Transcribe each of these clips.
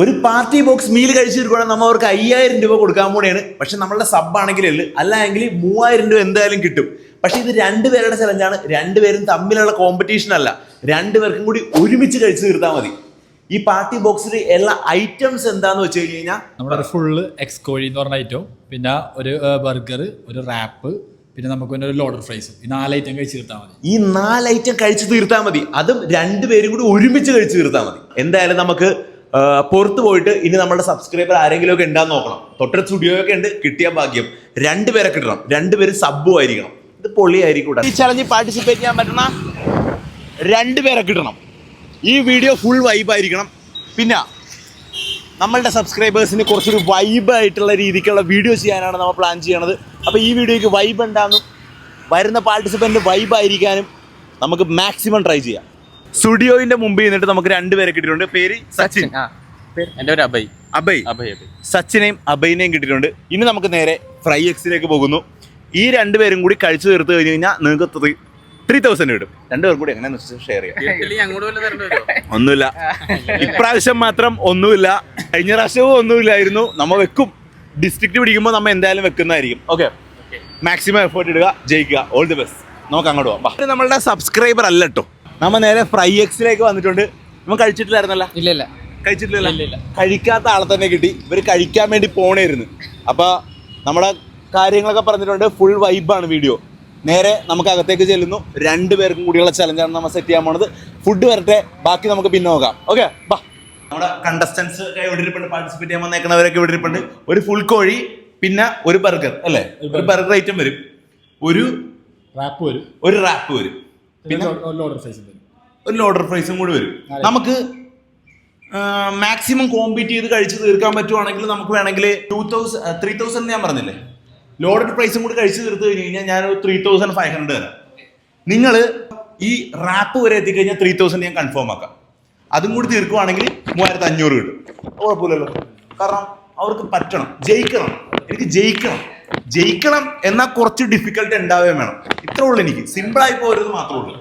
ഒരു party box meal കഴിച്ചു തീർക്കുകയാണെങ്കിൽ നമ്മൾ അവർക്ക് അയ്യായിരം രൂപ കൊടുക്കാൻ കൂടെയാണ് പക്ഷെ നമ്മളുടെ സബ് ആണെങ്കിൽ ഉള്ളു അല്ലെങ്കിൽ മൂവായിരം രൂപ എന്തായാലും കിട്ടും. പക്ഷേ ഇത് രണ്ടുപേരുടെ ചലഞ്ചാണ് രണ്ടുപേരും തമ്മിലുള്ള കോമ്പറ്റീഷൻ അല്ല. രണ്ടുപേർക്കും കൂടി ഒരുമിച്ച് കഴിച്ചു തീർത്താൽ മതി. ഈ പാർട്ടി ബോക്സിൽ എല്ലാ ഐറ്റംസ് എന്താന്ന് വെച്ച് കഴിഞ്ഞ് കഴിഞ്ഞാൽ നമ്മുടെ ഫുള്ള് എക്സ് കോഴി എന്ന് പറഞ്ഞ ഐറ്റം പിന്നെ ഒരു ബർഗർ ഒരു റാപ്പ് പിന്നെ നമുക്ക് ഒരു ലോഡർ ഫ്രൈസും ഈ നാല് ഐറ്റം കഴിച്ച് തീർത്താൽ മതി. ഈ നാല് ഐറ്റം കഴിച്ചു തീർത്താൽ മതി. അതും രണ്ടുപേരും കൂടി ഒരുമിച്ച് കഴിച്ചു തീർത്താൽ മതി. എന്തായാലും നമുക്ക് പുറത്ത് പോയിട്ട് ഇനി നമ്മുടെ സബ്സ്ക്രൈബർ ആരെങ്കിലും ഒക്കെ ഉണ്ടാന്ന് നോക്കണം. തൊട്ടടുത്ത സ്റ്റുഡിയോ ഒക്കെ ഉണ്ട് കിട്ടിയ ഭാഗ്യം. രണ്ടുപേരെ കിട്ടണം രണ്ടുപേരും സബ്ബും ആയിരിക്കണം. ഇത് പൊള്ളിയായിരിക്കും ഈ ചലഞ്ചിൽ പാർട്ടിസിപ്പേറ്റ് ചെയ്യാൻ പറ്റുന്ന രണ്ടുപേരെ കിട്ടണം ഈ വീഡിയോ ഫുൾ വൈബ് ആയിരിക്കണം. പിന്നെ നമ്മളുടെ സബ്സ്ക്രൈബേഴ്സിന് കുറച്ചൊരു വൈബ് ആയിട്ടുള്ള രീതിക്കുള്ള വീഡിയോ ചെയ്യാനാണ് നമ്മൾ പ്ലാൻ ചെയ്യണത്. അപ്പോൾ ഈ വീഡിയോയ്ക്ക് വൈബ് ഉണ്ടാകും വരുന്ന പാർട്ടിസിപ്പന്റ് വൈബ് ആയിരിക്കാനും നമുക്ക് മാക്സിമം ട്രൈ ചെയ്യാം. സ്റ്റുഡിയോയിന്റെ മുമ്പിൽ നിന്നിട്ട് നമുക്ക് രണ്ടുപേരെ കിട്ടിയിട്ടുണ്ട്. പേര് സച്ചിൻ. എന്റെ പേര് അഭയ്. അഭയ്. അഭയ് സച്ചിനെയും അഭയിനെയും കിട്ടിയിട്ടുണ്ട്. ഇനി നമുക്ക് നേരെ ഫ്രൈ എക്സിലേക്ക് പോകുന്നു. ഈ രണ്ടുപേരും കൂടി കഴിച്ചു തീർത്ത് കഴിഞ്ഞു കഴിഞ്ഞാൽ നിങ്ങൾക്ക് ത്രീ തൗസൻഡ് കിട്ടും. രണ്ടുപേരും കൂടി എങ്ങനെ ഷെയർ ചെയ്യാം. ഒന്നുമില്ല. ഇപ്രാവശ്യം മാത്രം ഒന്നുമില്ല. കഴിഞ്ഞ പ്രാവശ്യവും ഒന്നുമില്ലായിരുന്നു. നമ്മ വെക്കും. ഡിസ്ട്രിക്ട് പിടിക്കുമ്പോൾ നമ്മൾ എന്തായാലും വെക്കുന്നതായിരിക്കും. ഓക്കെ മാക്സിമം എഫേർട്ട് ഇടുക ജയിക്കുക. ഓൾ ദി ബെസ്റ്റ് നമുക്ക് അങ്ങോട്ട് പോകാം നമ്മളുടെ സബ്സ്ക്രൈബർ അല്ല കേട്ടോ നമ്മ നേരെ ഫ്രൈ എക്സിലേക്ക് വന്നിട്ടുണ്ട്. നമ്മൾ കഴിച്ചിട്ടില്ലായിരുന്നല്ല? ഇല്ല ഇല്ല കഴിച്ചിട്ടില്ല ഇല്ല, ഇല്ല. കഴിക്കാത്ത ആളെ തന്നെ കിട്ടി. ഇവർ കഴിക്കാൻ വേണ്ടി പോണേരുന്നു അപ്പൊ നമ്മുടെ കാര്യങ്ങളൊക്കെ പറഞ്ഞിട്ടുണ്ട്. ഫുൾ വൈബാണ് വീഡിയോ നേരെ നമുക്ക് അകത്തേക്ക് ചെല്ലുന്നു. രണ്ടുപേർക്കും കൂടിയുള്ള ചലഞ്ചാണ് നമ്മൾ സെറ്റ് ചെയ്യാൻ പോണത്. ഫുഡ് വരട്ടെ. ബാക്കി നമുക്ക് പിന്നെ നോക്കാം. ഓക്കെ ബാ. നമ്മുടെ കണ്ടസ്റ്റൻസ് ഇവിടെ ഇരിപ്പുണ്ട്. പാർട്ടിസിപ്പേറ്റ് ചെയ്യാൻ വന്നേക്കുന്നവരൊക്കെ ഇവിടെ ഇരിപ്പുണ്ട്. ഒരു ഫുൾ കോഴി പിന്നെ ഒരു ബർഗർ അല്ലേ? ഒരു ബർഗർ ഐറ്റം വരും. ഒരു റാപ്പ് വരും. ഒരു റാപ്പ് വരും. പിന്നെ ലോഡർ ഒരു ലോഡർ പ്രൈസും കൂടി വരും. നമുക്ക് മാക്സിമം കോമ്പീറ്റ് ചെയ്ത് കഴിച്ച് തീർക്കാൻ പറ്റുവാണെങ്കിൽ നമുക്ക് വേണമെങ്കിൽ ടൂ തൗസൻഡ് ത്രീ തൗസൻഡ് ഞാൻ പറഞ്ഞില്ലേ? ലോഡഡ് പ്രൈസും കൂടി കഴിച്ച് തീർത്ത് കഴിഞ്ഞ് കഴിഞ്ഞാൽ ഞാൻ ത്രീ തൗസൻഡ് ഫൈവ് ഹൺഡ്രഡ് തരാം. നിങ്ങൾ ഈ റാപ്പ് വരെ എത്തിക്കഴിഞ്ഞാൽ ത്രീ തൗസൻഡ് ഞാൻ കൺഫേം ആക്കാം. അതും കൂടി തീർക്കുവാണെങ്കിൽ മൂവായിരത്തി അഞ്ഞൂറ് കിട്ടും. കുഴപ്പമില്ലല്ലോ. കാരണം അവർക്ക് പറ്റണം. ജയിക്കണം. എനിക്ക് ജയിക്കണം. ജയിക്കണം എന്നാൽ കുറച്ച് ഡിഫിക്കൽട്ട് ഉണ്ടാവുകയും വേണം. ഇത്രേ ഉള്ളു എനിക്ക്. സിമ്പിളായി പോരുന്നത് മാത്രമേ ഉള്ളൂ.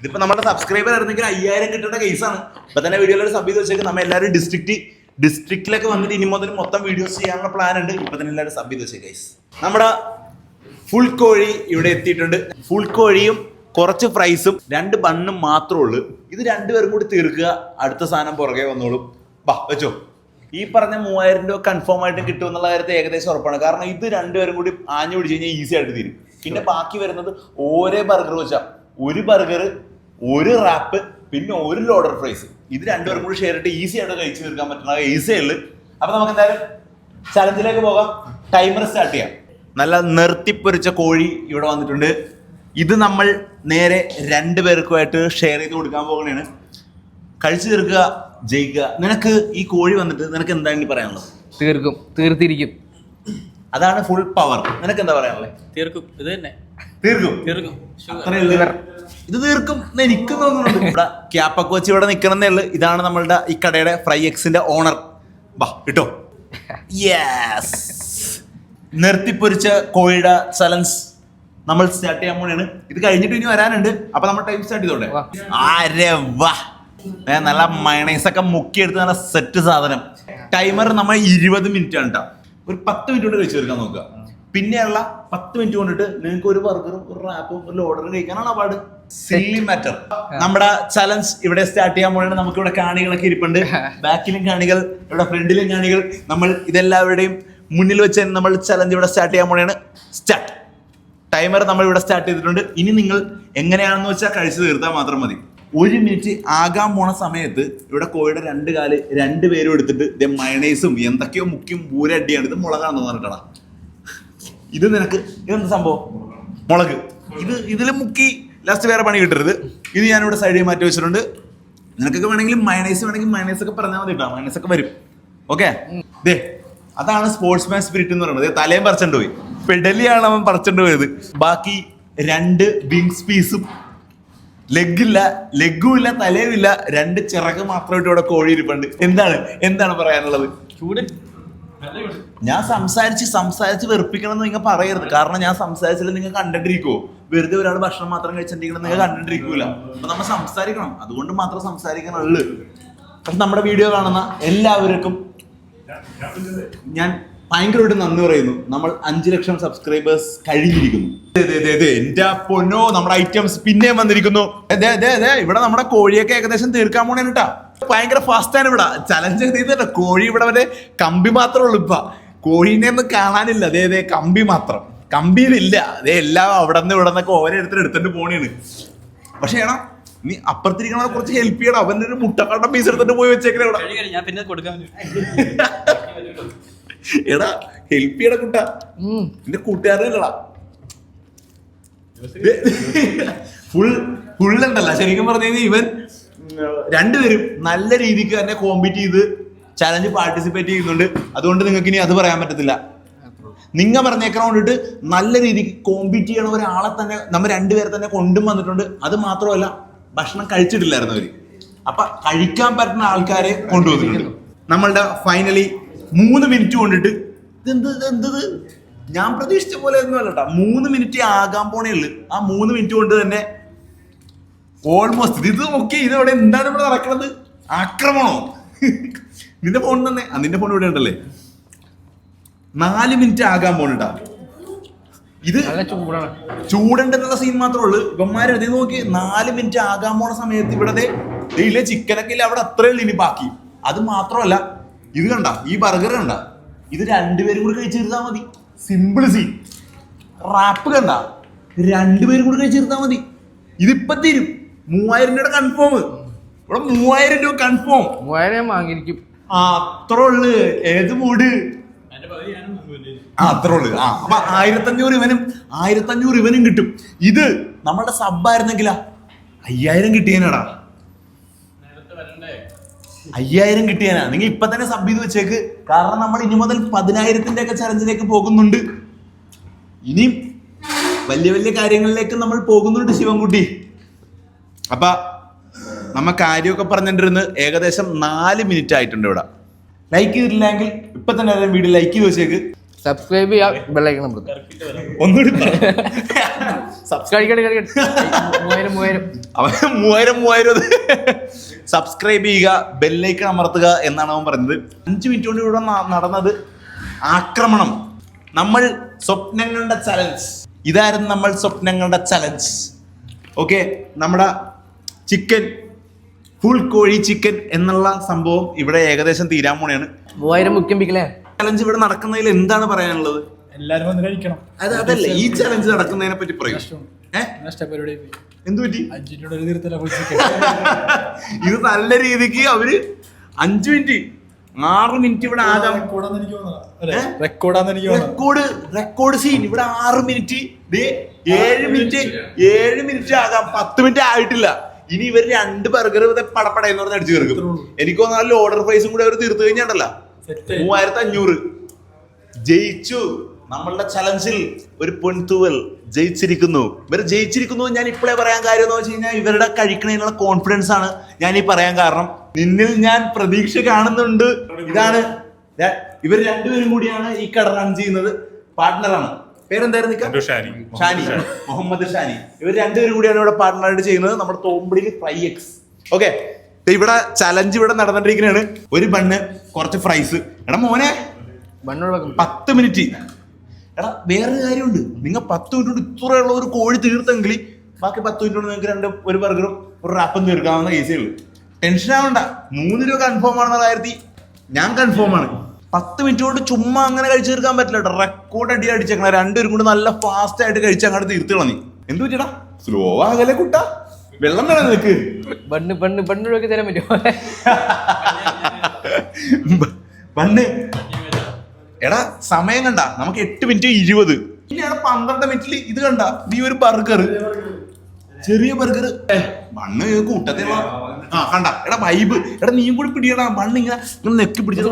ഇതിപ്പോ നമ്മുടെ സബ്സ്ക്രൈബർ ആയിരുന്നെങ്കിൽ അയ്യായിരം കിട്ടേണ്ട കേസാണ് ഇപ്പൊ തന്നെ വീഡിയോയിൽ സബ് ചെയ്ത് വെച്ചേക്ക്. നമ്മൾ എല്ലാവരും ഡിസ്ട്രിക്ട് ഡിസ്ട്രിക്റ്റിലൊക്കെ വന്നിട്ട് ഇനി മുതൽ മൊത്തം വീഡിയോസ് ചെയ്യാനുള്ള പ്ലാൻ ഉണ്ട്. ഇപ്പൊ തന്നെ എല്ലാവരും സബ് ചെയ്ത് വെച്ചേക്ക് ഗൈസ് നമ്മുടെ ഫുൾ കോഴി ഇവിടെ എത്തിയിട്ടുണ്ട്. ഫുൾ കോഴിയും കുറച്ച് ഫ്രൈസും രണ്ട് ബണ്ണും മാത്രമേ ഉള്ളൂ. ഇത് രണ്ടുപേരും കൂടി തീർക്കുക. അടുത്ത സാധനം പുറകെ വന്നോളും. ബാ വെച്ചോ. ഈ പറഞ്ഞ മൂവായിരം രൂപ കൺഫേം ആയിട്ട് കിട്ടും എന്നുള്ള കാര്യത്തിൽ ഏകദേശം ഉറപ്പാണ്. കാരണം ഇത് രണ്ടുപേരും കൂടി ആഞ്ഞു പിടിച്ച് കഴിഞ്ഞാൽ ഈസി ആയിട്ട് തീരും. പിന്നെ ബാക്കി വരുന്നത് ഓരോ ബർഗർ വെച്ചാൽ ഒരു ബർഗർ ഒരു റാപ്പ് പിന്നെ ഒരു ലോഡർ ഫ്രൈസ് ഇത് രണ്ടുപേരും കൂടി ഷെയർ ഇട്ട് ഈസി ആയിട്ട് കഴിച്ചു തീർക്കാൻ പറ്റുന്ന ഈസി ഉള്ളു അപ്പൊ നമുക്ക് എന്തായാലും ചലഞ്ചിലേക്ക് പോകാം. ടൈമർ സ്റ്റാർട്ട് ചെയ്യാം. നല്ല നിർത്തിപ്പൊരിച്ച കോഴി ഇവിടെ വന്നിട്ടുണ്ട്. ഇത് നമ്മൾ നേരെ രണ്ടുപേർക്കുമായിട്ട് ഷെയർ ചെയ്ത് കൊടുക്കാൻ പോകുന്നതാണ് കഴിച്ചു തീർക്കുക. ജയിക്കുക. നിനക്ക് ഈ കോഴി വന്നിട്ട് നിനക്ക് എന്താണ് പറയാനുള്ളത്? തീർക്കും. തീർത്തിരിക്കും. അതാണ് ഫുൾ പവർ നിനക്ക് എന്താ പറയാനുള്ളത്? തീർക്കും. ഇത് തന്നെ. തീർക്കും. തീർക്കും. അത്രേ ഉള്ളൂ. ഇത് തീർക്കും. എന്ന് എനിക്ക് തോന്നുന്നുണ്ട്. ഇവിടെ ക്യാപ്പൊക്കെ വെച്ച് ഇവിടെ നിൽക്കണമെന്നേ ഉള്ളു. ഇതാണ് നമ്മളുടെ ഈ കടയുടെ ഫ്രൈ എക്സിന്റെ ഓണർ ബാ കിട്ടോ. യെസ് നിർത്തിപ്പൊരിച്ച കോഴിയുടെ ചലൻസ് നമ്മൾ സ്റ്റാർട്ട് ചെയ്യാൻ പോണെയാണ് ഇത് കഴിഞ്ഞിട്ട് ഇനി വരാനുണ്ട്. അപ്പൊ നമ്മൾ ടൈം സ്റ്റാർട്ട് ചെയ്തോട്ടെ. വാ. ആരെ വാ. നല്ല മയണൈസ് ഒക്കെ മുക്കിയെടുത്ത് നല്ല സെറ്റ് സാധനം. ടൈമർ നമ്മൾ ഇരുപത് മിനിറ്റ് ആണ് കേട്ടോ ഒരു പത്ത് മിനിറ്റ് കൊണ്ട് കഴിച്ചു തീർക്കാൻ നോക്കുക. പിന്നെയുള്ള പത്ത് മിനിറ്റ് കൊണ്ടിട്ട് നിങ്ങൾക്ക് ഒരു ബർഗറും ഒരു റാപ്പും ഒരു ഓർഡറും കഴിക്കാനാണ് പാട്. സില്ലി മാറ്റർ നമ്മുടെ ചലഞ്ച് ഇവിടെ സ്റ്റാർട്ട് ചെയ്യാൻ പോകണേ നമുക്ക് ഇവിടെ കാണികളൊക്കെ ഇരിപ്പുണ്ട്. ബാക്കിലും കാണികൾ ഇവിടെ ഫ്രണ്ടിലും കാണികൾ. നമ്മൾ ഇതെല്ലാവരുടെയും മുന്നിൽ വെച്ച് നമ്മൾ ചലഞ്ച് ഇവിടെ സ്റ്റാർട്ട് ചെയ്യാൻ പോണേണ്. സ്റ്റാർട്ട് ടൈമർ നമ്മൾ ഇവിടെ സ്റ്റാർട്ട് ചെയ്തിട്ടുണ്ട്. ഇനി നിങ്ങൾ എങ്ങനെയാണെന്ന് വെച്ചാൽ കഴിച്ചു തീർത്താൽ മാത്രം മതി. ഒരു മിനിറ്റ് ആകാൻ പോണ സമയത്ത് ഇവിടെ കോഴിയുടെ രണ്ട് കാൽ രണ്ട് പേരും എടുത്തിട്ട് ഇതേ മയണൈസും എന്തൊക്കെയോ മുക്കിയും പൂരടിയാണ് ഇത് മുളകാണെന്ന് പറഞ്ഞിട്ടാ ഇത് നിനക്ക് ഇതെന്താ സംഭവം? മുളക്. ഇത് ഇതിൽ മുക്കി ലാസ്റ്റ് വേറെ പണി കിട്ടരുത്. ഇത് ഞാനിവിടെ സൈഡിൽ മാറ്റി വെച്ചിട്ടുണ്ട്. നിനക്കൊക്കെ വേണമെങ്കിൽ മയണൈസ് വേണമെങ്കിൽ മയണൈസ് ഒക്കെ പറഞ്ഞാൽ മതി കേട്ടോ മയണൈസ് ഒക്കെ വരും. ഓക്കെ ദേ അതാണ് സ്പോർട്സ് മാൻ സ്പിരിറ്റ് എന്ന് പറയുന്നത്. തലയും പറിച്ചിട്ടുണ്ട് പോയി. പെഡലിയാണ് അവൻ പറിച്ചിട്ടുണ്ട് പോയത്. ബാക്കി രണ്ട് വിങ്സ് പീസും ലെഗില്ല ലെഗുമില്ല ഇല്ല തലയും ഇല്ല രണ്ട് ചിറക് മാത്രമായിട്ട് ഇവിടെ കോഴി ഇരിപ്പുണ്ട് എന്താണ്? എന്താണ് പറയാനുള്ളത്? ചൂട്. ഞാൻ സംസാരിച്ച് സംസാരിച്ച് വെറുപ്പിക്കണം എന്ന് നിങ്ങൾ പറയരുത്. കാരണം ഞാൻ സംസാരിച്ചില്ല നിങ്ങൾ കണ്ടിട്ടിരിക്കുവോ? വെറുതെ ഒരാൾ ഭക്ഷണം മാത്രം കഴിച്ചിട്ടുണ്ടെങ്കിൽ നിങ്ങൾ കണ്ടിട്ടിരിക്കൂല. അപ്പൊ നമ്മൾ സംസാരിക്കണം. അതുകൊണ്ട് മാത്രം സംസാരിക്കണുള്ളൂ അപ്പം നമ്മുടെ വീഡിയോ കാണുന്ന എല്ലാവർക്കും ഞാൻ ഭയങ്കരമായിട്ട് നന്ദി പറയുന്നു. നമ്മൾ അഞ്ചു ലക്ഷം സബ്സ്ക്രൈബേഴ്സ് കഴിഞ്ഞിരിക്കുന്നു. എന്റെ പൊന്നോ നമ്മുടെ ഐറ്റംസ് പിന്നെയും വന്നിരിക്കുന്നു. ഇവിടെ നമ്മുടെ കോഴിയൊക്കെ ഏകദേശം തീർക്കാൻ പോണേ കേട്ടാ ഭയങ്കര ഫാസ്റ്റ് ആണ് ഇവിടെ. ചലഞ്ച് ചെയ്തില്ല കോഴി ഇവിടെ വരെ കമ്പി മാത്രമേ ഉള്ളൂ ഇപ്പൊ. കോഴീനെ ഒന്നും കാണാനില്ല. ദേ ദേ കമ്പി മാത്രം. കമ്പിയിലില്ല. ദേ എല്ലാം അവിടെ നിന്ന് ഇവിടെ നിന്നൊക്കെ ഓരോ എടുത്തിട്ട് എടുത്തിട്ട് പോണേണ്. പക്ഷേ ഏണോ നീ അപ്പുറത്തിരിക്കണ കുറച്ച് ഹെൽപ്പ് ചെയ്യണം അവന്റെ ഒരു മുട്ടക്കാട്ടം പീസ് എടുത്തിട്ട് പോയി വെച്ചേക്കണേ ഞാൻ പിന്നെ കൊടുക്കാൻ എടാ ഹെൽപ്പ് ചെയ്യണ കുട്ട നിന്റെ എന്റെ കൂട്ടുകാരനല്ലടാ ഫുൾ ഫുൾ ഉണ്ടല്ല. ശരിക്കും പറഞ്ഞു ഇവൻ രണ്ടുപേരും നല്ല രീതിക്ക് തന്നെ കോമ്പീറ്റ് ചെയ്ത് ചലഞ്ച് പാർട്ടിസിപ്പേറ്റ് ചെയ്യുന്നുണ്ട്. അതുകൊണ്ട് നിങ്ങൾക്ക് ഇനി അത് പറയാൻ പറ്റത്തില്ല. നിങ്ങൾ പറഞ്ഞേക്കണ കൊണ്ടിട്ട് നല്ല രീതിക്ക് കോമ്പീറ്റ് ചെയ്യണ ഒരാളെ തന്നെ നമ്മ രണ്ടുപേരെ തന്നെ കൊണ്ടും വന്നിട്ടുണ്ട്. അത് മാത്രമല്ല ഭക്ഷണം കഴിച്ചിട്ടില്ലായിരുന്നു അവർ അപ്പൊ കഴിക്കാൻ പറ്റുന്ന ആൾക്കാരെ കൊണ്ടുവന്നിട്ടുണ്ട്. നമ്മളുടെ ഫൈനലി മൂന്ന് മിനിറ്റ് കൊണ്ടിട്ട് ഇതെന്ത് ഇതെന്തത് ഞാൻ പ്രതീക്ഷിച്ച പോലെ ഒന്നും അല്ല കേട്ടോ മൂന്ന് മിനിറ്റ് ആകാൻ പോണേ ഉള്ളു. ആ മൂന്ന് മിനിറ്റ് കൊണ്ട് തന്നെ ഓൾമോസ്റ്റ് ഇത് ഓക്കെ ഇത് ഇവിടെ എന്താണ് ഇവിടെ നടക്കുന്നത് ആക്രമണോ? നിന്റെ ഫോൺ തന്നെ. ആ നിന്റെ ഫോൺ ഇവിടെ ഉണ്ടല്ലേ? നാല് മിനിറ്റ് ആകാൻ പോണിട്ടാ ഇത് ചൂടണ്ടെന്നുള്ള ചൂടാണ്. ചൂടുണ്ടെന്നുള്ള സീൻ മാത്രമേ ഉള്ളൂ. ഇവന്മാര് അതേ നോക്കി നാല് മിനിറ്റ് ആകാൻ പോണ സമയത്ത് ഇവിടെ ഇല്ലേ ചിക്കനൊക്കെ ഇല്ല അവിടെ അത്രേ ഉള്ളൂ ഇനി ബാക്കി. അത് മാത്രമല്ല ഇത് കണ്ട ഈ ബർഗർ കണ്ട. ഇത് രണ്ടുപേരും കൂടി കഴിച്ചിരുന്നാ മതി. സിമ്പിൾ സീൻ റാപ്പ് കണ്ട. രണ്ടുപേരും കൂടി കഴിച്ചിരുന്നാ മതി. ഇതിപ്പോ തീരും. മൂവായിരം രൂപയുടെ കൺഫേം ഇവിടെ മൂവായിരം രൂപ കൺഫേം മൂവായിരം വാങ്ങിയിരിക്കും. ആ അത്ര ഉള്ളു. ഏത് മൂട് ആ അത്ര ഉള്ളു. ആ അപ്പൊ ആയിരത്തഞ്ഞൂറ് ഇവനും ആയിരത്തഞ്ഞൂറ് ഇവനും കിട്ടും. ഇത് നമ്മളുടെ സബ്ബായിരുന്നെങ്കിലാ അയ്യായിരം കിട്ടിയേനാടാ. അയ്യായിരം കിട്ടിയാനാ. നിങ്ങൾ ഇപ്പൊ തന്നെ സബ് ചെയ്ത് വെച്ചേക്ക്. കാരണം നമ്മൾ ഇനി മുതൽ പതിനായിരത്തിന്റെ ഒക്കെ ചലഞ്ചിലേക്ക് പോകുന്നുണ്ട്. ഇനിയും വലിയ വലിയ കാര്യങ്ങളിലേക്ക് നമ്മൾ പോകുന്നുണ്ട് ശിവൻകുട്ടി. അപ്പൊ നമ്മ കാര്യമൊക്കെ പറഞ്ഞിട്ടിരുന്ന് ഏകദേശം നാല് മിനിറ്റ് ആയിട്ടുണ്ട് ഇവിടെ. ലൈക്ക് ചെയ്തിട്ടില്ലെങ്കിൽ ഇപ്പൊ തന്നെ വീഡിയോ ലൈക്ക് ചെയ്ത് വെച്ചേക്ക്. സബ്സ്ക്രൈബ് ചെയ്യാം ബെല്ലൈക്കണം അമർത്തുക ഒന്നുകൂടി സബ്സ്ക്രൈബ് കഴിക്കട്ടെ കഴിക്കട്ടെ മൂവായിരം മൂവായിരം. അവൻ മൂവായിരം മൂവായിരം സബ്സ്ക്രൈബ് ചെയ്യുക ബെല്ലൈക്കൺ അമർത്തുക എന്നാണ് അവൻ പറഞ്ഞത് അഞ്ച് മിനിറ്റ് കൊണ്ട് ഇവിടെ നടന്നത് ആക്രമണം. നമ്മൾ സ്വപ്നങ്ങളുടെ ചലഞ്ച് ഇതായിരുന്നു നമ്മൾ സ്വപ്നങ്ങളുടെ ചലഞ്ച് ഓക്കെ നമ്മുടെ ചിക്കൻ ഫുൾ കോഴി ചിക്കൻ എന്നുള്ള സംഭവം ഇവിടെ ഏകദേശം തീരാൻ പോണെയാണ് മൂവായിരം മുഖ്യം പിക്കലേ ചലഞ്ച് ഇവിടെ നടക്കുന്നതിൽ എന്താണ് പറയാനുള്ളത്? എല്ലാരും വന്ന് കഴിക്കണം. അത് അതല്ല ഈ ചലഞ്ച് നടക്കുന്നതിനെ പറ്റി പറയൂ. നഷ്ടപരിപാടി എന്തു പറ്റി? അഞ്ചിനോട് ഒരു തീർത്തല ഇത് നല്ല രീതിക്ക് അവർ അഞ്ചു മിനിറ്റ് ആറ് മിനിറ്റ് ഇവിടെ ആകാം റെക്കോർഡ് റെക്കോർഡ് സീൻ ഇവിടെ ആറ് മിനിറ്റ്. ഏഴ് മിനിറ്റ് ഏഴ് മിനിറ്റ് ആകാം. പത്ത് മിനിറ്റ് ആയിട്ടില്ല. ഇനി ഇവർ രണ്ട് ബർഗർ പടപ്പടയെന്ന് പറഞ്ഞ് അടിച്ചു തീർക്കും. എനിക്ക് തോന്നുന്നു ഓർഡർ പ്രൈസും കൂടെ അവർ തീർത്തു കഴിഞ്ഞാണ്ടല്ല. മൂവായിരത്തി അഞ്ഞൂറ് ജയിച്ചു. നമ്മളുടെ ചലഞ്ചിൽ ഒരു പൊൻതൂവൽ ജയിച്ചിരിക്കുന്നു. ഇവർ ജയിച്ചിരിക്കുന്നു ഞാൻ ഇപ്പോഴേ പറയാൻ കാര്യം എന്ന് വെച്ച് കഴിഞ്ഞാൽ ഇവരുടെ കഴിക്കണതിനുള്ള കോൺഫിഡൻസ് ആണ് ഞാൻ ഈ പറയാൻ കാരണം. നിന്നിൽ ഞാൻ പ്രതീക്ഷ കാണുന്നുണ്ട്. ഇതാണ്. ദാ- ഇവർ രണ്ടുപേരും കൂടിയാണ് ഈ കട റൺ ചെയ്യുന്നത്. പാർട്ട്ണറാണ് പേരെന്തായിരുന്നു? ഷാനി. ഷാനി. മുഹമ്മദ് ഷാനി. ഇവർ രണ്ടുപേരും കൂടിയാണ് ഇവിടെ പാർട്ട്ണറായിട്ട് ചെയ്യുന്നത്. നമ്മുടെ തോമ്പിടിയിൽ ഫ്രൈ എക്സ് ഓക്കെ ഇവിടെ ചലഞ്ച് ഇവിടെ നടന്നിട്ടിരിക്കുന്നതാണ് ഒരു ബണ്ണ് കുറച്ച് ഫ്രൈസ് എടാ മോനെ പത്ത് മിനിറ്റ് എടാ വേറൊരു കാര്യമുണ്ട്. നിങ്ങൾ പത്ത് മിനിറ്റ് കൊണ്ട് ഇത്രയുള്ള ഒരു കോഴി തീർത്തെങ്കിൽ ബാക്കി പത്ത് മിനിറ്റ് കൊണ്ട് നിങ്ങൾക്ക് രണ്ട് ഒരു ബർഗറും ഒരു റാപ്പും തീർക്കാവുന്ന കേസേ ഉള്ളൂ. ടെൻഷൻ ആവണ്ട. മൂന്ന് രൂപ കൺഫേം ആണെന്ന കാര്യത്തിൽ ഞാൻ കൺഫേം ആണ്. പത്ത് മിനിറ്റ് കൊണ്ട് ചുമ്മാ അങ്ങനെ കഴിച്ചു തീർക്കാൻ പറ്റില്ല കേട്ടോ റെക്കോർഡ് അടി അടിച്ചേക്കണം. രണ്ടുപേരും കൂടി നല്ല ഫാസ്റ്റ് ആയിട്ട് കഴിച്ച് അങ്ങോട്ട് തീർത്തുകളഞ്ഞി എന്ത് പറ്റിയടാ? സ്ലോ ആകലെ കുട്ട? വെള്ളം വേണം നിനക്ക്. ബണ്ണ് ബണ്ണ് ബണ്ണ് ഒഴുകി തരാൻ പറ്റുമോ? ബണ്ണ്. എടാ സമയം കണ്ട. നമുക്ക് എട്ട് മിനിറ്റ് ഇരുപത്. ഇനി പന്ത്രണ്ട് മിനിറ്റിൽ ഇത് കണ്ട. നീ ഒരു ബർഗർ ചെറിയ ബർഗർ മണ്ണ് കൂട്ടത്തിലുള്ള ആ കണ്ട. എടാ വൈബ് എടാ നീയും കൂടി പിടിയടാ. മണ്ണ് ഇങ്ങനെ ഇങ്ങനെ നെക്കി പിടിച്ചത്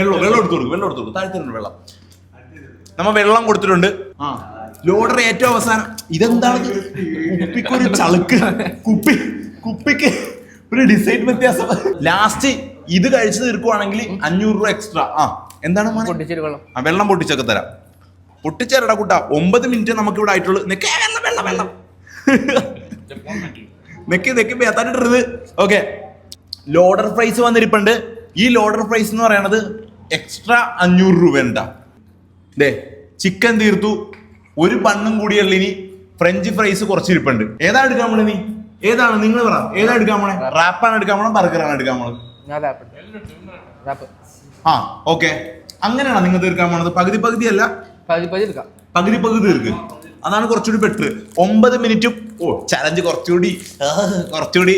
വെള്ളം വെള്ളം എടുത്തു കൊടുക്കും വെള്ളം എടുത്തു കൊടുക്കും. താഴ്ത്തിട്ടുണ്ട് വെള്ളം. നമ്മ വെള്ളം കൊടുത്തിട്ടുണ്ട്. ആ. ലോഡർ ഏറ്റവും അവസാനം. ഇതെന്താണ്? കുപ്പിക്കൊരു ചളുക്ക്. കുപ്പി കുപ്പിക്ക് ഒരു ഡിസൈൻ വ്യത്യാസം. ലാസ്റ്റ് ഇത് കഴിച്ചു തീർക്കുവാണെങ്കിൽ അഞ്ഞൂറ് രൂപ എക്സ്ട്രാ. ആ എന്താണ് വെള്ളം ആ വെള്ളം പൊട്ടിച്ചൊക്കെ തരാം. പൊട്ടിച്ചേരടാ കൂട്ട. ഒമ്പത് മിനിറ്റ് നമുക്ക് ഇവിടെ ആയിട്ടുള്ളൂ. നിക്കേ വെള്ളം വെള്ളം വെള്ളം. നെക്കി നെക്കി പേത്താനിട്ടത് ഓക്കെ ലോഡർ പ്രൈസ് വന്നിരിപ്പുണ്ട്. ഈ ലോഡർ പ്രൈസ് എന്ന് പറയണത് എക്സ്ട്രാ അഞ്ഞൂറ് രൂപ ഉണ്ടാ ദേ ചിക്കൻ തീർത്തു. ഒരു ബണ്ണും കൂടിയുള്ള ഇനി ഫ്രഞ്ച് ഫ്രൈസ് കുറച്ചിരിപ്പുണ്ട് ഏതാ എടുക്കാൻ പോണേ നീ? ഏതാണ്? നിങ്ങൾ പറ. ഏതാ എടുക്കാൻ പോണേ? റാപ്പാണ് എടുക്കാൻ പോണേ? ബർഗറാണ് എടുക്കാൻ പോണത്? ആ ഓക്കെ അങ്ങനെയാണോ നിങ്ങൾ തീർക്കാൻ പോണത്? പകുതി പകുതി അല്ല? പകുതി പകുതി പകുതി പകുതി തീർക്ക്. അതാണ് കുറച്ചുകൂടി ബെറ്റർ ഒമ്പത് മിനിറ്റും ഓ ചലഞ്ച് കുറച്ചുകൂടി. കുറച്ചുകൂടി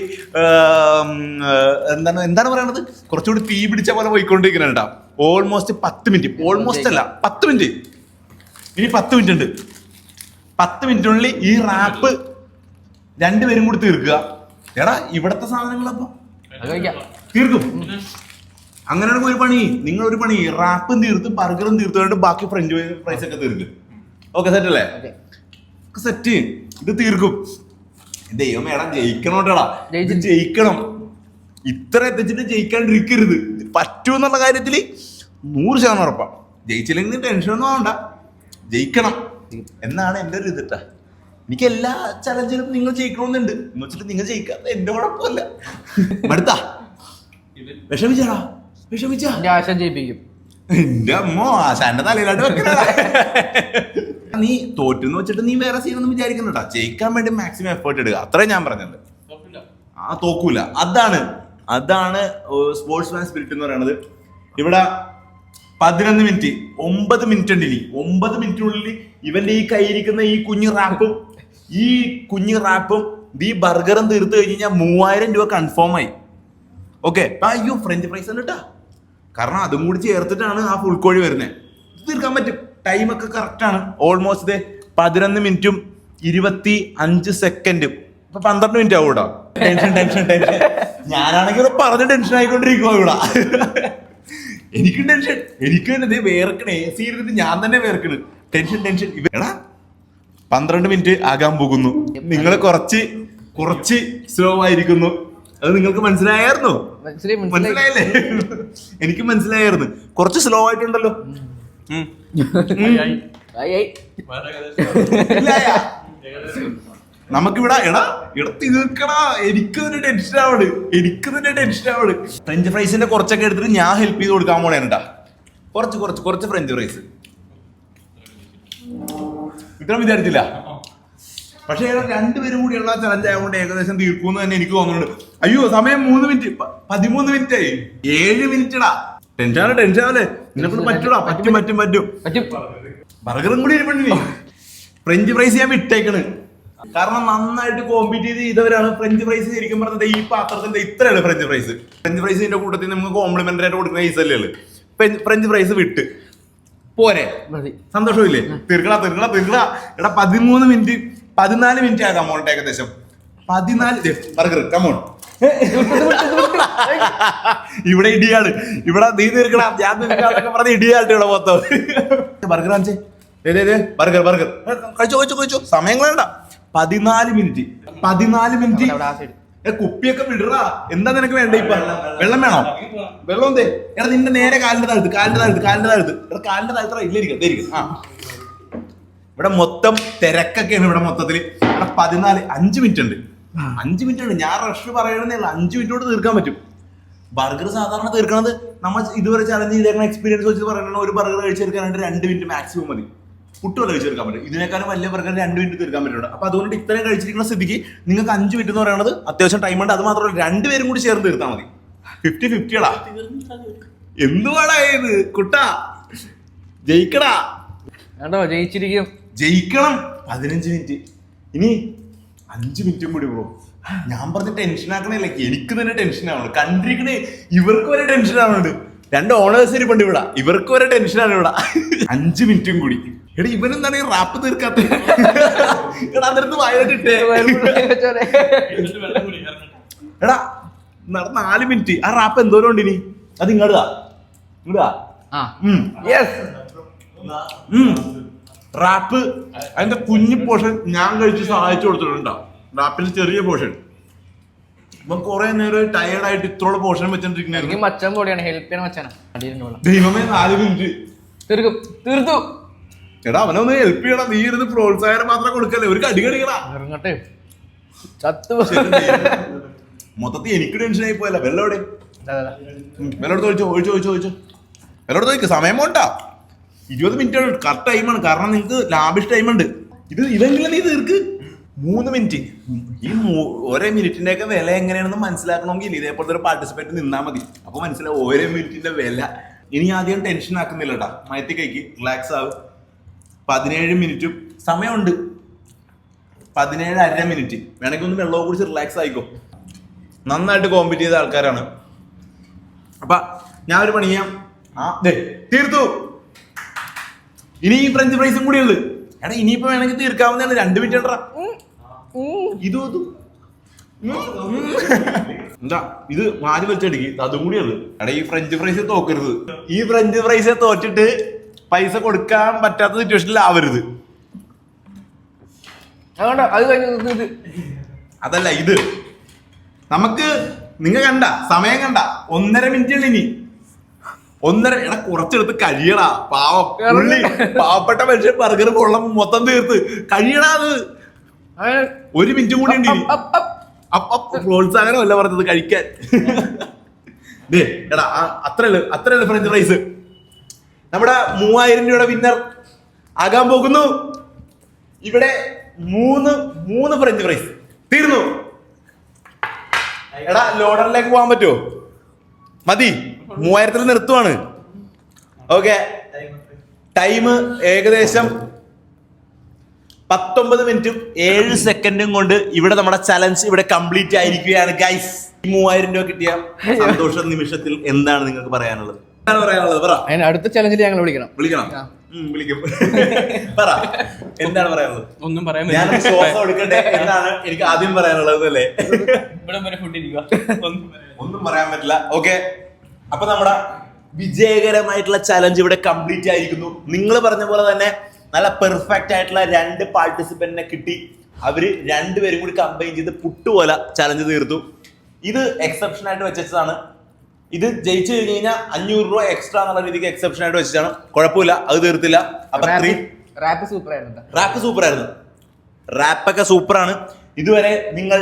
എന്താണ് എന്താണ് പറയണത്? കുറച്ചുകൂടി തീ പിടിച്ച പോലെ പോയിക്കൊണ്ടിരിക്കുന്നുണ്ടാ ഓൾമോസ്റ്റ് പത്ത് മിനിറ്റ്. ഓൾമോസ്റ്റ് അല്ല പത്ത് മിനിറ്റ്. ഇനി പത്ത് മിനിറ്റ് ഉണ്ട്. പത്ത് മിനിറ്റിനുള്ളിൽ ഈ റാപ്പ് രണ്ടുപേരും കൂടി തീർക്കുക. എടാ ഇവിടത്തെ സാധനങ്ങളപ്പോ തീർക്കും. അങ്ങനെയാണെങ്കിൽ ഒരു പണി. നിങ്ങൾ ഒരു പണി റാപ്പും തീർത്ത് ബർഗറും തീർത്തുകൊണ്ട് ബാക്കി ഫ്രഞ്ച് ഫ്രൈസ് ഒക്കെ തീർക്കും. ഓക്കെ സെറ്റ് അല്ലേ? സെറ്റ് ഇത് തീർക്കും. ദൈവം എടാ ജയിക്കണോട്ടടാ. ജയിക്കണം. ഇത്ര എത്തിച്ചിട്ട് ജയിക്കാണ്ടിരിക്കരുത്. പറ്റൂ എന്നുള്ള കാര്യത്തിൽ നൂറ് ശതമാനം ഉറപ്പാണ് ജയിച്ചില്ലെങ്കിൽ ടെൻഷനൊന്നും ആവണ്ട. ജയിക്കണം. എന്നാണ് എന്റെ ഒരു ഇതിട്ട എനിക്ക് എല്ലാ ചലഞ്ചിലും നിങ്ങൾ ജയിക്കണമെന്നുണ്ട് എന്ന് വെച്ചിട്ട് നിങ്ങൾ ജയിക്കാത്ത എന്റെ കുഴപ്പമില്ല. മടുത്താ. വിഷമിച്ചാടാ വിഷമിച്ചാ? എന്റെ ആശ ജയിപ്പിക്കും. എന്റെ അമ്മോ ആശാന്റെ തലയിലായിട്ട് വെക്കണ നീ തോറ്റെന്ന് വെച്ചിട്ട് നീ വേറെ സീനൊന്നും വിചാരിക്കുന്നുണ്ടാ ജയിക്കാൻ വേണ്ടി മാക്സിമം എഫേർട്ട് എടുക്കുക അത്രേ ഞാൻ പറഞ്ഞത്. ആ തോക്കൂല. അതാണ്. അതാണ് സ്പോർട്സ് മാൻ സ്പിരിറ്റ് എന്ന് പറയുന്നത്. ഇവിടെ പതിനൊന്ന് മിനിറ്റ് ഒമ്പത് മിനിറ്റ് ഉണ്ട് ഇനി. ഒമ്പത് മിനിറ്റിനുള്ളിൽ ഇവന്റെ ഈ കയ്യിരിക്കുന്ന ഈ കുഞ്ഞു റാപ്പും ഈ കുഞ്ഞു റാപ്പും ഈ ബർഗറും തീർത്ത് കഴിഞ്ഞ് കഴിഞ്ഞാൽ മൂവായിരം രൂപ കൺഫേം ആയി. ഓക്കെ അയ്യോ ഫ്രഞ്ച് ഫ്രൈസ് ആണ് കേട്ടാ കാരണം അതും കൂടി ചേർത്തിട്ടാണ് ആ ഫുൾ കോഴി വരുന്നത് തീർക്കാൻ പറ്റും. ടൈം ഒക്കെ കറക്റ്റാണ് ഓൾമോസ്റ്റ് പതിനൊന്ന് മിനിറ്റും ഇരുപത്തി അഞ്ച് സെക്കൻഡും ഇപ്പൊ പന്ത്രണ്ട് മിനിറ്റ് ആവും ടെൻഷൻ ടെൻഷൻ ടെൻഷൻ ഞാനാണെങ്കിൽ പറഞ്ഞ ടെൻഷൻ ആയിക്കൊണ്ടിരിക്കുവാ ഇവിടെ. എനിക്കും ടെൻഷൻ എനിക്ക് തന്നെ ഇതേ വേർക്കണേ. എ സി ഇരുന്നിട്ട് ഞാൻ തന്നെ വേർക്കണ്. ടെൻഷൻ ടെൻഷൻ എടാ പന്ത്രണ്ട് മിനിറ്റ് ആകാൻ പോകുന്നു. നിങ്ങൾ കുറച്ച് കുറച്ച് സ്ലോ ആയിരിക്കുന്നു. അത് നിങ്ങൾക്ക് മനസ്സിലായായിരുന്നു? മനസ്സിലായി മനസ്സിലായി. മനസ്സിലായില്ലേ? എനിക്ക് മനസ്സിലായായിരുന്നു. കുറച്ച് സ്ലോ ആയിട്ടുണ്ടല്ലോ. ഉം. നമുക്കിവിടെ എടാ ഇവിടെ തീർക്കടാ എനിക്ക് തന്നെ ടെൻഷൻ ആവണ്. എനിക്ക് തന്നെ ടെൻഷൻ ആവണ് ഫ്രഞ്ച് ഫ്രൈസിന്റെ കുറച്ചൊക്കെ എടുത്തിട്ട് ഞാൻ ഹെൽപ്പ് ചെയ്ത് കൊടുക്കാൻ പോണേട്ടാ കുറച്ച് കുറച്ച് കുറച്ച് ഫ്രഞ്ച് ഫ്രൈസ് ഇത്ര വിചാരിച്ചില്ല? പക്ഷേ രണ്ടുപേരും കൂടിയുള്ള ചലഞ്ച് ആയതുകൊണ്ട് ഏകദേശം തീർക്കുമെന്ന് തന്നെ എനിക്ക് തോന്നുന്നുണ്ട്. അയ്യോ സമയം മൂന്ന് മിനിറ്റ് പതിമൂന്ന് മിനിറ്റ് ആയി. ഏഴ് മിനിറ്റടാ ടെൻഷനാണ് ടെൻഷൻ ആവല്ലേ നിന്നെ കൊണ്ട് പറ്റൂടാ. പറ്റും പറ്റും പറ്റും. ബർഗറും കൂടി ഇരിപ്പുണ്ടില്ലേ ഫ്രഞ്ച് ഫ്രൈസ് ഞാൻ വിട്ടേക്കണ്. കാരണം നന്നായിട്ട് കോമ്പീറ്റ് ചെയ്ത് ചെയ്തവരാണ് ഫ്രഞ്ച് ഫ്രൈസ് ശരിക്കും പറഞ്ഞത് ഈ പാത്രത്തിന്റെ ഇത്രയാണ് ഫ്രഞ്ച് ഫ്രൈസ് ഫ്രഞ്ച് ഫ്രൈസിന്റെ കൂട്ടത്തിൽ നമുക്ക് കോംപ്ലിമെന്ററി ആയിട്ട് കൊടുക്കുന്ന ഉള്ളു ഫ്രഞ്ച് ഫ്രൈസ് വിട്ട്. പോരെ. സന്തോഷമില്ലേ? തീർക്കടാ തീർക്കടാ തീർക്കടാ. എടാ പതിമൂന്ന് മിനിറ്റ് പതിനാല് മിനിറ്റ് ആകാം മോളുടെ ഏകദേശം. പതിനാല് ബർഗർ കമോൺ ഇവിടെ ഇടിയാണ് ഇവിടെ നീ തീർക്കടാ ഞാൻ തീർക്കാന്നൊക്കെ പറഞ്ഞ ഇടിയാട്ട് ഇവിടെ മൊത്തം. ബർഗർ കാണിച്ചേ. ബർഗർ ബർഗർ കഴിച്ചോ കഴിച്ചോ കഴിച്ചോ. സമയം കളയണ്ട. പതിനാല് മിനിറ്റ്. പതിനാല് മിനിറ്റ്. ഏ കുപ്പിയൊക്കെ വിടറാ. എന്താ നിനക്ക് വേണ്ട ഇപ്പൊ? വെള്ളം വേണോ? വെള്ളം എന്തേ? എടാ നിന്റെ നേരെ കാലിന്റെ താഴ്ത്ത് കാലിന്റെ താഴ്ത്ത് കാലിന്റെ താഴ്ത്ത്. എടാ കാലിന്റെ താഴ്ത്തറ ഇല്ലിരിക്കും ഇരിക്കും ആ. ഇവിടെ മൊത്തം തിരക്കൊക്കെയാണ് ഇവിടെ മൊത്തത്തിൽ ഇവിടെ പതിനാല് അഞ്ച് മിനിറ്റ് ഉണ്ട്. അഞ്ച് മിനിറ്റ് ഉണ്ട്. ഞാൻ റഷ് പറയണമെന്നേ ഉള്ളൂ. അഞ്ച് മിനിറ്റ് കൊണ്ട് തീർക്കാൻ പറ്റും. ബർഗർ സാധാരണ തീർക്കണത് നമ്മൾ ഇതുവരെ ചലഞ്ച് ചെയ്തേക്കുന്ന എക്സ്പീരിയൻസ് വെച്ച് പറയുന്നത് ഒരു ബർഗർ കഴിച്ചെടുക്കാനായിട്ട് രണ്ട് മിനിറ്റ് മാക്സിമം മതി. പുട്ടുമല്ല തീർക്കാൻ പറ്റും. ഇതിനേക്കാളും വലിയ ബർഗർ രണ്ട് മിനിറ്റ് തീർക്കാൻ പറ്റുന്നുണ്ട്. അപ്പൊ അതുകൊണ്ട് ഇത്രയും കഴിച്ചിരിക്കുന്ന സ്ഥിതിക്ക് നിങ്ങൾക്ക് അഞ്ച് മിനിറ്റ് എന്ന് പറയുന്നത് അത്യാവശ്യം ടൈം ഉണ്ട്. അത് മാത്രമല്ല രണ്ടുപേരും കൂടി ചേർന്ന് തീർത്താൽ മതി. ഫിഫ്റ്റി ഫിഫ്റ്റിയടാ എന്തുവാടാ ഇത്? കുട്ടാ ജയിക്കടാ. കണ്ടോ ജയിച്ചിരിക്കും. ജയിക്കണം. പതിനഞ്ച് മിനിറ്റ് ഇനി അഞ്ച് മിനിറ്റും കൂടി ബ്രോ ഞാൻ പറഞ്ഞ ടെൻഷൻ ആക്കണല്ലേ എനിക്ക് തന്നെ ടെൻഷൻ ആവണം കണ്ടിരിക്കണേ ഇവർക്ക് വരെ ടെൻഷൻ ആവുന്നുണ്ട് രണ്ട് ഓണേഴ്സ് ഇരിപ്പുണ്ട് ഇവിടെ. ഇവർക്ക് ഒരു ടെൻഷനാണ് ഇവിടെ. അഞ്ച് മിനിറ്റും കൂടി. എടാ ഇവനെന്താണ് ഈ റാപ്പ് തീർക്കാത്ത? എടാ അതിർത്ത് വായിലിട്ടേ എടാ നട നാല് മിനിറ്റ്. ആ റാപ്പ് എന്തോരം ഉണ്ട് ഇനി? അത് ഇങ്ങടാ ഇങ്ങടാ ആ. യെസ് റാപ്പ് അതിന്റെ കുഞ്ഞു പോർഷൻ ഞാൻ കഴിച്ച് സഹായിച്ചു കൊടുത്തിട്ടുണ്ടോ? റാപ്പിന്റെ ചെറിയ പോർഷൻ ഇപ്പം കുറെ നേരം ടയേർഡ് ആയിട്ട് ഇത്രോളം പോർഷൻ എനിക്ക് വെച്ചോണ്ടിരിക്കുന്ന മച്ചാൻ പൊടിയാണ് ഹെൽപ്പ് ചെയ്യണ ദൈവമേ നാല് മിനിറ്റ് തീർക്കും. തീർത്തു. എടാ അവനൊന്ന് ഹെൽപ്പ് ചെയ്യണം നീ ഇരുന്ന് പ്രോത്സാഹനം മാത്രം കൊടുക്കല്ലേ? ഒരു കടി കടിക്കടാ. ഇറങ്ങട്ടെ. ചത്തു. മൊത്തത്തിൽ എനിക്ക് ടെൻഷൻ ആയി പോയല്ല. വെള്ളോടെ ദാ, ദാ, ചോദിച്ചോ ഒഴിച്ചോ ഒഴിക്ക്. സമയം പോണ്ടാ. ഇരുപത് മിനിറ്റ് കറക്റ്റ് ടൈമാണ് കാരണം നിങ്ങൾക്ക് ലാഭിഷ് ടൈം ഉണ്ട്. ഇത് ഇതെങ്കിലും നീ തീർക്ക്. മൂന്ന് മിനിറ്റ്. ഈ ഒരേ മിനിറ്റിന്റെ ഒക്കെ വില എങ്ങനെയാണെന്ന് മനസ്സിലാക്കണമെങ്കിൽ ഇതേപോലത്തെ ഒരു പാർട്ടിസിപ്പേറ്റ് നിന്നാൽ മതി. അപ്പൊ മനസ്സിലാവും ഓരോ മിനിറ്റിന്റെ വില. ഇനി ആദ്യം ടെൻഷൻ ആക്കുന്നില്ല കേട്ടാ മയത്തി കൈക്ക് റിലാക്സ് ആവും. പതിനേഴ് മിനിറ്റും. സമയമുണ്ട്. പതിനേഴ് അര മിനിറ്റ്. വേണമെങ്കിൽ ഒന്ന് വെള്ളവും കുടിച്ച് റിലാക്സ് ആയിക്കോ. നന്നായിട്ട് കോമ്പീറ്റ് ചെയ്ത ആൾക്കാരാണ്. അപ്പൊ ഞാൻ ഒരു പണി ചെയ്യാം. ആ ദേ, തീർത്തു. ഇനി ഈ ഫ്രഞ്ച് ഫ്രൈസും കൂടി ഉള്ളു. എടാ ഇനിയിപ്പോ വേണമെങ്കിൽ തീർക്കാവുന്നതാണ്. രണ്ട് മിനിറ്റ് ഉണ്ടടാ ഇതും ഉം. എന്താ ഇത് വാരി വലിച്ചടിക്ക്. അതും കൂടി ഉള്ളു എടാ ഈ ഫ്രഞ്ച് ഫ്രൈസ് തോക്കരുത്. ഈ ഫ്രഞ്ച് ഫ്രൈസ് തോറ്റിട്ട് പൈസ കൊടുക്കാൻ പറ്റാത്ത സിറ്റുവേഷനിൽ ആവരുത്. അതല്ല ഇത്. നമുക്ക് നിങ്ങൾ കണ്ട സമയം കണ്ട. ഒന്നര മിനിറ്റ് ഉള്ളു ഇനി. ഒന്നര എടാ കുറച്ചെടുത്ത് കഴിയടാ പാവം. ഉള്ളി പാവപ്പെട്ട മനുഷ്യൻ ബർഗർ കൊള്ളം മൊത്തം തീർത്ത്. കഴിയടാ അത്. ഒരു മിനിറ്റ് കൂടി ഉണ്ട് ഇനി. Up, up. Up up. പ്രോത്സാഹനമല്ല പറഞ്ഞത് കഴിക്കാൻ. ദേ എടാ ആ- അത്രയല്ലേ അത്രയല്ലേ ഫ്രഞ്ച് ഫ്രൈസ് നമ്മുടെ മൂവായിരം രൂപയുടെ വിന്നർ ആകാൻ പോകുന്നു. ഇവിടെ മൂന്ന് മൂന്ന് ഫ്രഞ്ച് ഫ്രൈസ് തീർന്നു. എടാ ലോഡറിലേക്ക് പോകാൻ പറ്റുമോ? മതി. മൂവായിരത്തിൽ നിർത്തുവാണ്. ഓക്കെ. ടൈം ഏകദേശം പത്തൊമ്പത് മിനിറ്റും ഏഴ് സെക്കൻഡും കൊണ്ട് ഇവിടെ നമ്മുടെ ചലഞ്ച് ഇവിടെ കംപ്ലീറ്റ് ആയിരിക്കുകയാണ് ഗൈസ് ഈ മൂവായിരം രൂപ കിട്ടിയ സന്തോഷ നിമിഷത്തിൽ എന്താണ് നിങ്ങൾക്ക് പറയാനുള്ളത്? എന്താണ് പറയാനുള്ളത്? പറ. അതിന് അടുത്ത ചലഞ്ചിൽ ഞങ്ങൾ വിളിക്കണം. വിളിക്കണം. ഉം, വിളിക്കും. പറ. എന്താണ് പറയാനുള്ളത്? ഒന്നും പറയാൻ ഞാൻ പറ്റില്ല. ശ്വാസം എടുക്കട്ടെ എന്നാണ് എനിക്ക് ആദ്യം പറയാനുള്ളത് അല്ലേ? ഇവിടം വരെ ഫുഡ് ഇരിക്കുക ഒന്നും പറയാൻ ഒന്നും പറയാൻ പറ്റില്ല. ഓക്കെ അപ്പൊ നമ്മുടെ വിജയകരമായിട്ടുള്ള ചലഞ്ച് ഇവിടെ കംപ്ലീറ്റ് ആയിരിക്കുന്നു. നിങ്ങൾ പറഞ്ഞ പോലെ തന്നെ നല്ല പെർഫെക്റ്റ് ആയിട്ടുള്ള രണ്ട് പാർട്ടിസിപ്പന്റിനെ കിട്ടി. അവർ രണ്ടുപേരും കൂടി കമ്പൈൻ ചെയ്ത് പുട്ടുപോലെ ചലഞ്ച് തീർത്തു. ഇത് എക്സെപ്ഷൻ ആയിട്ട് വെച്ചതാണ്. ഇത് ജയിച്ചു കഴിഞ്ഞ് കഴിഞ്ഞാൽ അഞ്ഞൂറ് രൂപ എക്സ്ട്രാ എന്നുള്ള രീതിക്ക് എക്സെപ്ഷൻ ആയിട്ട് വെച്ചതാണ്. കുഴപ്പമില്ല അത് തീർത്തില്ല. അപ്പൊ റാപ്പ് സൂപ്പർ ആയിരുന്നു. റാപ്പ് സൂപ്പർ ആയിരുന്നു. റാപ്പൊക്കെ സൂപ്പറാണ് ഇതുവരെ നിങ്ങൾ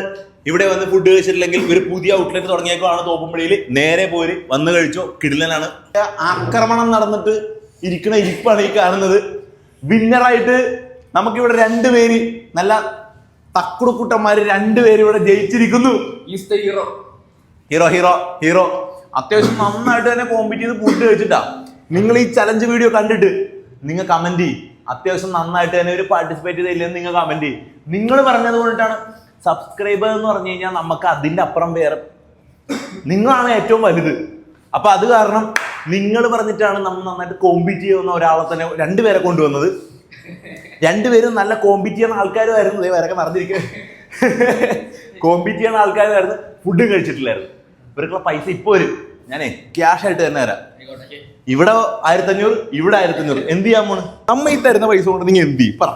ഇവിടെ വന്ന് ഫുഡ് കഴിച്ചിട്ടില്ലെങ്കിൽ ഒരു പുതിയ ഔട്ട്ലെറ്റ് തുടങ്ങിയേക്കുവാണ് തോപ്പുംപടിയിൽ നേരെ പോര് വന്ന് കഴിച്ചോ കിടിലനാണ്. ആക്രമണം നടന്നിട്ട് ഇരിക്കണ ഇരിപ്പാണ് ഈ കാണുന്നത്. വിന്നറായിട്ട് നമുക്കിവിടെ രണ്ടുപേര് നല്ല തക്കുടുക്കുട്ടന്മാര് രണ്ടുപേര് ഇവിടെ ജയിച്ചിരിക്കുന്നു. Is the hero hero hero hero അത്യാവശ്യം നന്നായിട്ട് തന്നെ കോമ്പറ്റ് ചെയ്ത് പൂട്ട് വെച്ചിട്ടാ നിങ്ങൾ ഈ ചലഞ്ച് വീഡിയോ കണ്ടിട്ട് നിങ്ങൾ കമന്റ് ചെയ്യും. അത്യാവശ്യം നന്നായിട്ട് തന്നെ ഒരു പാർട്ടിസിപ്പേറ്റ് ചെയ്തില്ലെന്ന് നിങ്ങൾ കമന്റ് ചെയ്യും. നിങ്ങൾ പറഞ്ഞത് കൊണ്ടിട്ടാണ് സബ്സ്ക്രൈബർ എന്ന് പറഞ്ഞു കഴിഞ്ഞാൽ നമുക്ക് അതിന്റെ അപ്പുറം വേറെ നിങ്ങളാണ് ഏറ്റവും വലുത്. അപ്പൊ അത് കാരണം നിങ്ങൾ പറഞ്ഞിട്ടാണ് നമ്മൾ നന്നായിട്ട് കോമ്പീറ്റ് ചെയ്യുന്ന ഒരാളെ തന്നെ രണ്ടുപേരെ കൊണ്ടുവന്നത്. രണ്ടുപേരും നല്ല കോമ്പീറ്റ് ചെയ്യുന്ന ആൾക്കാരുമായിരുന്നു. ഇവരൊക്കെ മറന്നിരിക്കുക കോമ്പീറ്റ് ചെയ്യുന്ന ആൾക്കാരുമായിരുന്നു. ഫുഡും കഴിച്ചിട്ടില്ലായിരുന്നു. ഇവർക്കുള്ള പൈസ ഇപ്പൊ വരും. ഞാനേ ക്യാഷ് ആയിട്ട് തന്നെ തരാം. ഇവിടെ ആയിരത്തഞ്ഞൂറ് ഇവിടെ ആയിരത്തഞ്ഞൂറ്. എന്ത് ചെയ്യാൻ പോണ് നമ്മ ഈ തരുന്ന പൈസ കൊണ്ട് നിങ്ങൾ എന്ത് ചെയ്യും? പറ.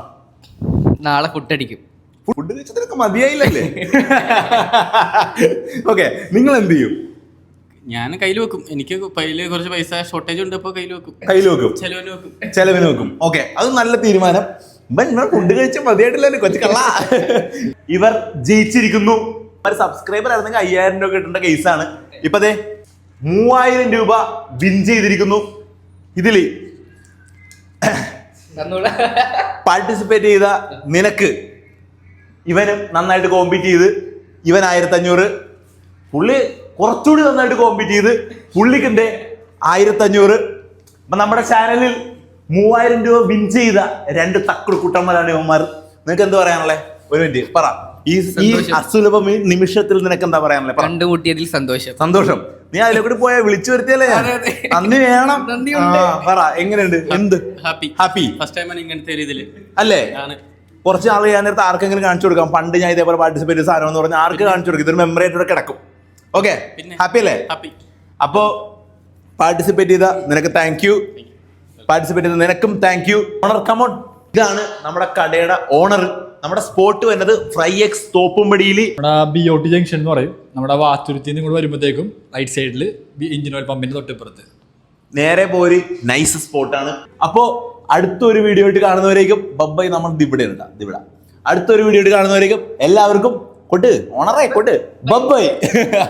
നാളെ ഫുഡടിക്കും ഫുഡ് കഴിച്ചതിനൊക്കെ മതിയായില്ലല്ലേ? ഓക്കെ നിങ്ങൾ എന്ത് ചെയ്യും? ഞാൻ കയ്യിൽ വെക്കും. എനിക്ക് കയ്യിൽ കുറച്ച് പൈസ ഷോർട്ടേജ് ഉണ്ട് അപ്പോൾ കയ്യിൽ വെക്കും. കയ്യിൽ വെക്കും. ചെലവിന് വെക്കും. ചെലവിന് വെക്കും. ഓക്കെ അത് നല്ല തീരുമാനം. ഫുഡ് കഴിച്ച മതിയായിട്ടില്ലല്ലോ കൊച്ചു കള്ള. ഇവർ ജയിച്ചിരിക്കുന്നു. ഒരു സബ്സ്ക്രൈബർ ആയിരുന്നെങ്കിൽ അയ്യായിരം രൂപ കിട്ടേണ്ട കേസാണ് ഇപ്പൊ ദേ മൂവായിരം രൂപ വിൻ ചെയ്തിരിക്കുന്നു. ഇതിൽ പാർട്ടിസിപ്പേറ്റ് ചെയ്ത നിനക്ക് ഇവനും നന്നായിട്ട് കോമ്പീറ്റ് ചെയ്ത് ഇവൻ ആയിരത്തി അഞ്ഞൂറ് പുള്ളി കുറച്ചുകൂടി നന്നായിട്ട് കോമ്പീറ്റ് ചെയ്ത് പുള്ളിക്ക് എന്തേ ആയിരത്തഞ്ഞൂറ്. അപ്പൊ നമ്മുടെ ചാനലിൽ മൂവായിരം രൂപ വിൻ ചെയ്ത രണ്ട് തക്കുടു കുട്ടന്മാരാണ് ഇവന്മാർ. നിനക്ക് എന്ത് പറയാനുള്ളത് ഒരു മിനിറ്റ് പറ. ഈ ഈ. അസുലഭ നിമിഷത്തിൽ നിനക്ക് എന്താ പറയാനുള്ളത് കണ്ടുകൂട്ടിയതിൽ സന്തോഷം. സന്തോഷം. നീ അതിലെ കൂടി പോയാ വിളിച്ചു വരുത്തിയല്ലേ. നന്ദി വേണം. പറ. എങ്ങനെയുണ്ട്? എന്ത്? ഹാപ്പി. ഹാപ്പി. ഫസ്റ്റ് ടൈമാണ് ഇങ്ങനത്തെ ഒരു അല്ലേ? കുറച്ച് നാൾ ഞാൻ നേരത്തെ ആർക്കെങ്കിലും കാണിച്ചു കൊടുക്കാം. പണ്ട് ഞാൻ ഇതേപോലെ പാർട്ടിസിപ്പേറ്റ് സാധനം എന്ന് പറഞ്ഞാൽ ആർക്ക് കാണിച്ചു കൊടുക്കും? ഇതൊരു മെമ്മറി ആയിട്ട് കിടക്കും. ഓക്കെ ഹാപ്പി അല്ലേ? ഹാപ്പി അപ്പോ പാർട്ടിസിപ്പേറ്റ് ചെയ്ത നിനക്ക് താങ്ക് യു പാർട്ടിസിപ്പേറ്റ് ചെയ്ത നിനക്കും താങ്ക് യു ഓണർ കമോൺ ഇതാണ് നമ്മുടെ കടയുടെ ഓണർ നമ്മുടെ സ്പോട്ട് വരുന്നത് ഫ്രൈ എക്സ് തോപ്പുംപടിയിൽ നമ്മുടെ ബി ഒ ടി ജംഗ്ഷൻ എന്ന് പറയും. നമ്മുടെ വാത്തുരുത്തിന്ന് ഇങ്ങോട്ട് വരുമ്പോഴത്തേക്കും റൈറ്റ് സൈഡിൽ ഇഞ്ചിൻ ഓയിൽ പമ്പിന്റെ തൊട്ടിപ്പുറത്ത്. നേരെ പോയി നൈസ് സ്പോട്ടാണ് അപ്പോ അടുത്തൊരു വീഡിയോ ആയിട്ട് കാണുന്നവരേക്കും ബബ്ബൈ നമ്മൾ ഇവിടെ ഉണ്ടാ. ഇവിടെ. അടുത്തൊരു വീഡിയോ ആയിട്ട് കാണുന്നവരേക്കും എല്ലാവർക്കും കൊട്ട്. ഓണറേ കൊട്ട്. ബബ്